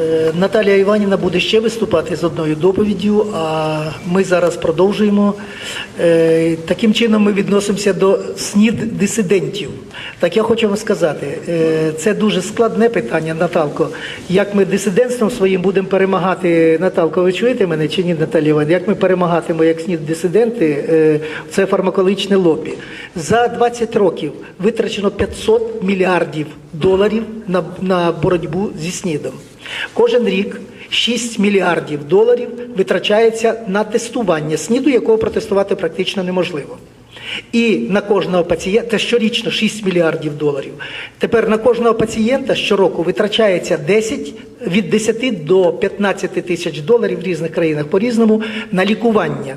Е, Наталія Іванівна буде ще виступати з одною доповіддю, а ми зараз продовжуємо. Е, Таким чином ми відносимося до снід дисидентів. Так я хочу вам сказати, е, це дуже складне питання, Наталко. Як ми дисидентством своїм будемо перемагати, Наталко, ви чуєте мене чи ні, Наталія Іванівна? Як ми перемагатимемо як снід дисиденти, це фармакологічне лобі. За 20 років витрачено 500 мільярдів доларів на, на боротьбу зі снідом. Кожен рік 6 мільярдів доларів витрачається на тестування СНІДу, якого протестувати практично неможливо. І на кожного пацієнта щорічно 6 мільярдів доларів. Тепер на кожного пацієнта щороку витрачається 10, від 10 до 15 тисяч доларів в різних країнах по-різному на лікування.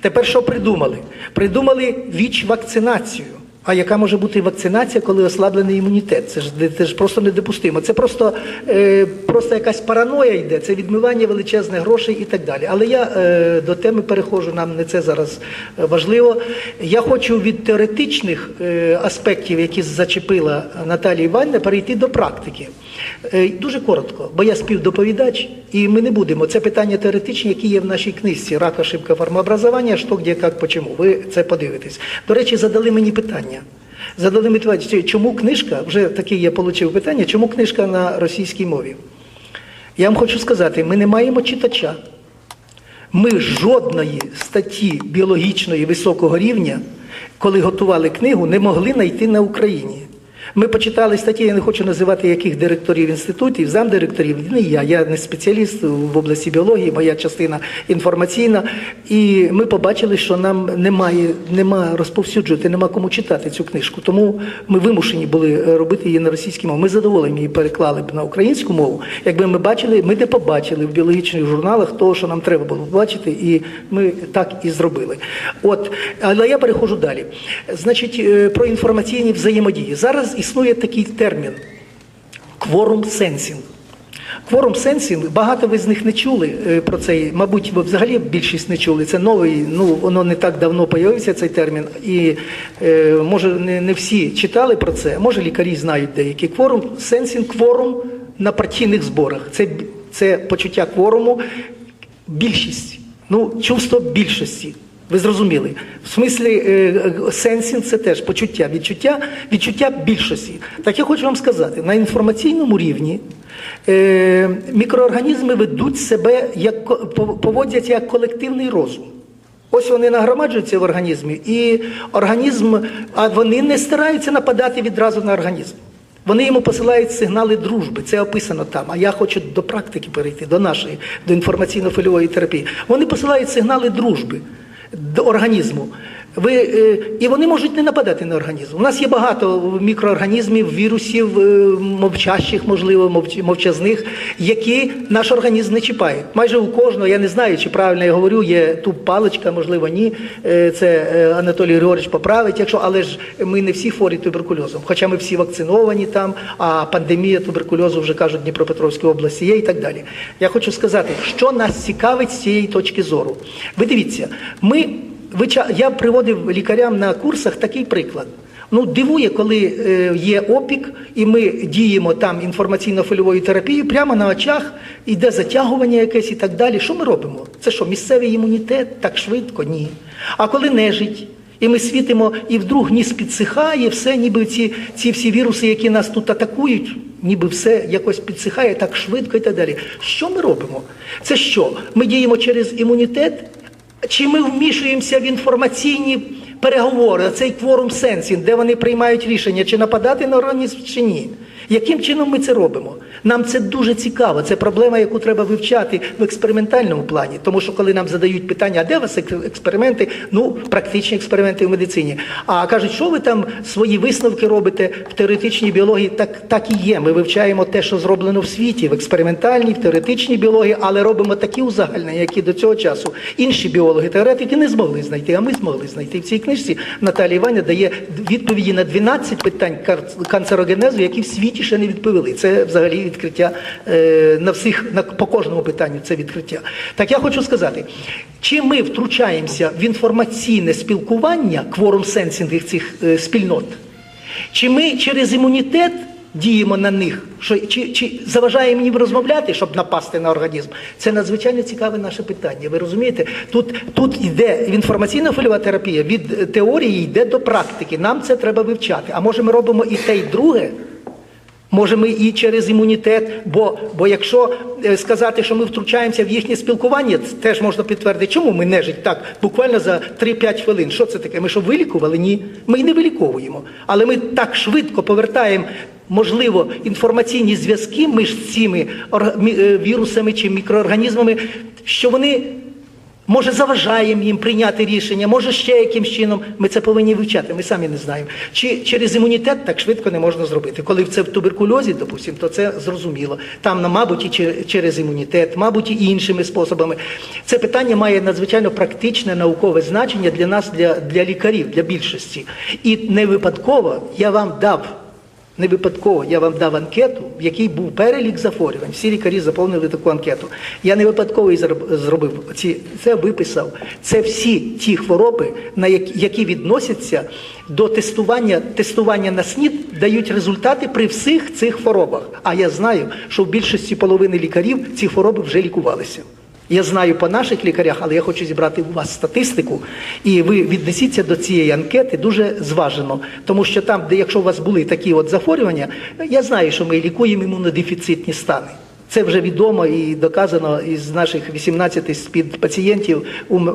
Тепер що придумали? Придумали ВІЧ-вакцинацію. А яка може бути вакцинація, коли ослаблений імунітет? Це ж це ж просто недопустимо. Це просто, е, просто якась параноя йде, це відмивання величезних грошей і так далі. Але я е, до теми переходжу, нам не це зараз важливо. Я хочу від теоретичних е, аспектів, які зачепила Наталія Іванівна, перейти до практики. Е, дуже коротко, бо я співдоповідач, і ми не будемо. Це питання теоретичні, які є в нашій книжці «Рак, ошибка формообразування, що, де, як, почему». Ви це подивитесь. До речі, задали мені питання. Задали мені чому книжка, вже таке я отримав питання, чому книжка на російській мові? Я вам хочу сказати, ми не маємо читача. Ми жодної статті біологічної високого рівня, коли готували книгу, не могли знайти на Україні. Ми почитали статті, я не хочу називати яких директорів інститутів, замдиректорів, не я, я не спеціаліст в області біології, моя частина інформаційна. І ми побачили, що нам немає, нема розповсюджувати, нема кому читати цю книжку. Тому ми вимушені були робити її на російській мові. Ми задоволені її переклали б на українську мову. Якби ми бачили, ми не побачили в біологічних журналах того, що нам треба було побачити, і ми так і зробили. От, але я переходжу далі. Значить, е, про інформаційні взаємодії. Зараз існує такий термін кворум сенсінг. Кворум сенсінг, багато ви з них не чули е, про цей, мабуть, ви взагалі більшість не чули. Це новий, ну воно не так давно появився цей термін, і е, може не, не всі читали про це. Може лікарі знають деякі кворум сенсінг, кворум на партійних зборах. Це, це почуття кворуму, більшість, ну чувство більшості. Ви зрозуміли? В смислі е, сенсінг це теж почуття, відчуття, відчуття більшості. Так я хочу вам сказати, на інформаційному рівні е, мікроорганізми ведуть себе як поводять як колективний розум. Ось вони нагромаджуються в організмі, і організм, а вони не стараються нападати відразу на організм. Вони йому посилають сигнали дружби, це описано там. А я хочу до практики перейти, до нашої, до інформаційно-фольової терапії. Вони посилають сигнали дружби до організму. Ви, е, і вони можуть не нападати на організм. У нас є багато мікроорганізмів, вірусів, е, мовчащих, можливо, мовчазних, які наш організм не чіпають. Майже у кожного, я не знаю, чи правильно я говорю, є тут паличка, можливо, ні. Е, Це Анатолій Григорович поправить, якщо, але ж ми не всі хворі туберкульозом, хоча ми всі вакциновані там, а пандемія туберкульозу вже кажуть Дніпропетровської області є і так далі. Я хочу сказати, що нас цікавить з цієї точки зору. Ви дивіться, ми я приводив лікарям на курсах такий приклад. Ну, дивує, коли е, є опік, і ми діємо там інформаційно-фольовою терапією, прямо на очах іде затягування якесь і так далі. Що ми робимо? Це що, місцевий імунітет так швидко? Ні. А коли нежить, і ми світимо, і вдруг ніс підсихає, все, ніби ці, ці всі віруси, які нас тут атакують, ніби все якось підсихає так швидко і так далі. Що ми робимо? Це що? Ми діємо через імунітет? Чи ми вмішуємося в інформаційні переговори, цей кворум сенсін, де вони приймають рішення, чи нападати на організм, чи ні? Яким чином ми це робимо? Нам це дуже цікаво. Це проблема, яку треба вивчати в експериментальному плані. Тому що коли нам задають питання, а де у вас експерименти? Ну, практичні експерименти в медицині. А кажуть, що ви там свої висновки робите в теоретичній біології? Так, так і є. Ми вивчаємо те, що зроблено в світі, в експериментальній, в теоретичній біології, але робимо такі узагальнення, які до цього часу інші біологи, теоретики не змогли знайти, а ми змогли знайти. В цій книжці Наталія Іваня дає відповіді на 12 питань канцерогенезу, які в світі ще не відповіли. Це взагалі відкриття е, на всіх, на, по кожному питанню це відкриття. Так я хочу сказати, чи ми втручаємося в інформаційне спілкування, кворум сенсінг цих е, спільнот, чи ми через імунітет діємо на них, що чи, чи заважаємо їм розмовляти, щоб напасти на організм. Це надзвичайно цікаве наше питання. Ви розумієте? Тут, тут йде інформаційна хвильова терапія від теорії йде до практики. Нам це треба вивчати. А може ми робимо і те, і друге. Може, ми і через імунітет, бо, бо якщо е, сказати, що ми втручаємося в їхнє спілкування, теж можна підтвердити, чому ми нежить так, буквально за 3-5 хвилин. Що це таке? Ми що вилікували? Ні. Ми й не виліковуємо. Але ми так швидко повертаємо, можливо, інформаційні зв'язки між цими е, вірусами чи мікроорганізмами, що вони Може, заважаємо їм прийняти рішення, може ще якимсь чином. Ми це повинні вивчати, ми самі не знаємо. Чи через імунітет так швидко не можна зробити. Коли це в туберкульозі, допустимо, то це зрозуміло. Там, мабуть, і через імунітет, мабуть, і іншими способами. Це питання має надзвичайно практичне наукове значення для нас, для, для лікарів, для більшості. І не випадково я вам дав. Не випадково я вам дав анкету, в якій був перелік захворювань. Всі лікарі заповнили таку анкету. Я не випадково її зробив. Ці, це виписав. Це всі ті хвороби, на які, відносяться до тестування. Тестування на СНІД дають результати при всіх цих хворобах. А я знаю, що в більшості половини лікарів ці хвороби вже лікувалися. Я знаю по наших лікарях, але я хочу зібрати у вас статистику, і ви віднесіться до цієї анкети дуже зважено. Тому що там, де якщо у вас були такі от захворювання, я знаю, що ми лікуємо імунодефіцитні стани. Це вже відомо і доказано із наших 18 спід пацієнтів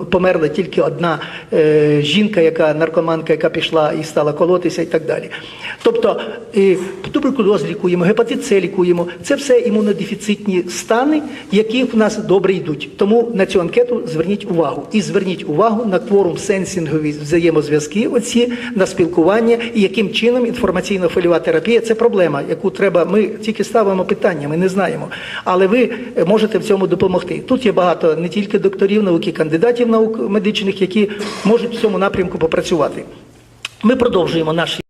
померла тільки одна е, жінка, яка наркоманка, яка пішла і стала колотися, і так далі. Тобто е, туберкульоз лікуємо, гепатит С лікуємо. Це все імунодефіцитні стани, які в нас добре йдуть. Тому на цю анкету зверніть увагу. І зверніть увагу на кворум сенсінгові взаємозв'язки, оці на спілкування і яким чином інформаційно-хвильова терапія це проблема, яку треба. Ми тільки ставимо питання, ми не знаємо. Але ви е, можете в цьому допомогти. Тут є багато не тільки докторів науки, кандидатів наук медичних, які можуть в цьому напрямку попрацювати. Ми продовжуємо наші.